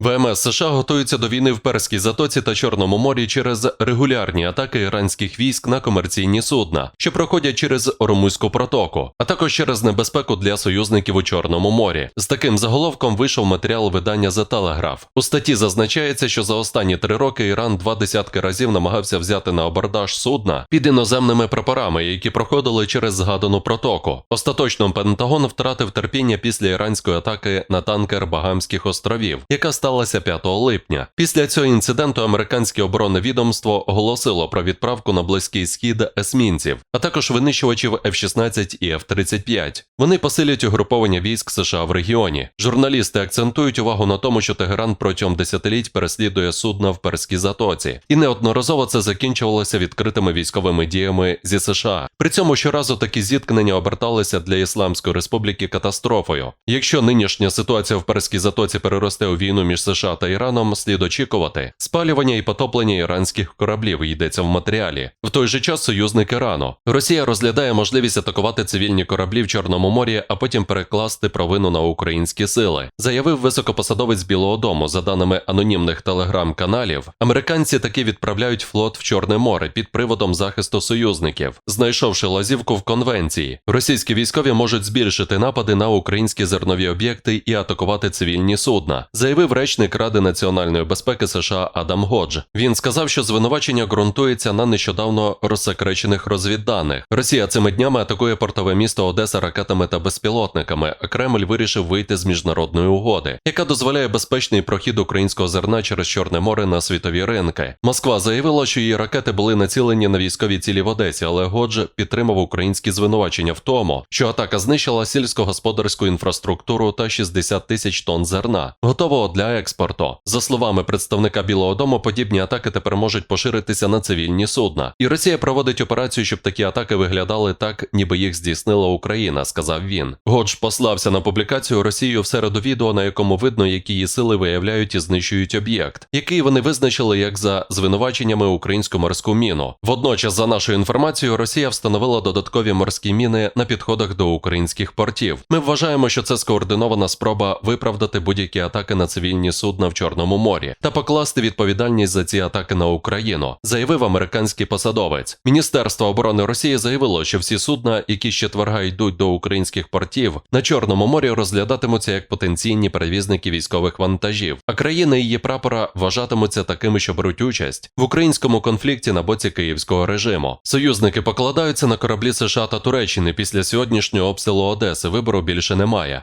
ВМС США готуються до війни в Перській затоці та Чорному морі через регулярні атаки іранських військ на комерційні судна, що проходять через Ормузьку протоку, а також через небезпеку для союзників у Чорному морі. З таким заголовком вийшов матеріал видання The Telegraph. У статті зазначається, що за останні три роки Іран два десятки разів намагався взяти на абордаж судна під іноземними прапорами, які проходили через згадану протоку. Остаточно Пентагон втратив терпіння після іранської атаки на танкер Багамських островів, яка сталася 5 липня. Після цього інциденту американське оборонне відомство оголосило про відправку на близький схід есмінців, а також винищувачів F-16 і F-35. Вони посилять угруповання військ США в регіоні. Журналісти акцентують увагу на тому, що Тегеран протягом десятиліть переслідує судна в Перській затоці, і неодноразово це закінчувалося відкритими військовими діями зі США. При цьому щоразу такі зіткнення оберталися для Ісламської республіки катастрофою. Якщо нинішня ситуація в Перській затоці переросте у війну між США та Іраном, слід очікувати спалювання і потоплення іранських кораблів йдеться в матеріалі. В той же час союзник Ірану. Росія розглядає можливість атакувати цивільні кораблі в Чорному морі, а потім перекласти провину на українські сили, заявив високопосадовець Білого Дому. За даними анонімних телеграм-каналів, американці таки відправляють флот в Чорне море під приводом захисту союзників, знайшовши лазівку в конвенції. Російські військові можуть збільшити напади на українські зернові об'єкти і атакувати цивільні судна, заявив речник Ради національної безпеки США Адам Годж. Він сказав, що звинувачення ґрунтується на нещодавно розсекречених розвідданих. Росія цими днями атакує портове місто Одеса ракетами та безпілотниками. Кремль вирішив вийти з міжнародної угоди, яка дозволяє безпечний прохід українського зерна через Чорне море на світові ринки. Москва заявила, що її ракети були націлені на військові цілі в Одесі, але Годж підтримав українські звинувачення в тому, що атака знищила сільськогосподарську інфраструктуру та 60 тисяч тонн зерна, готового для експорту. За словами представника Білого Дому, подібні атаки тепер можуть поширитися на цивільні судна. І Росія проводить операцію, щоб такі атаки виглядали так, ніби їх здійснила Україна, сказав він. Годж послався на публікацію Росією в середу відео, на якому видно, які її сили виявляють і знищують об'єкт, який вони визначили як за звинуваченнями українську морську міну. Водночас, за нашою інформацією, Росія встановила додаткові морські міни на підходах до українських портів. Ми вважаємо, що це скоординована спроба виправдати будь-які атаки на цивільні судна в Чорному морі та покласти відповідальність за ці атаки на Україну, заявив американський посадовець. Міністерство оборони Росії заявило, що всі судна, які з четверга йдуть до українських портів, на Чорному морі розглядатимуться як потенційні перевізники військових вантажів, а країни її прапора вважатимуться такими, що беруть участь в українському конфлікті на боці київського режиму. Союзники покладаються на кораблі США та Туреччини після сьогоднішнього обстрілу Одеси. Вибору більше немає.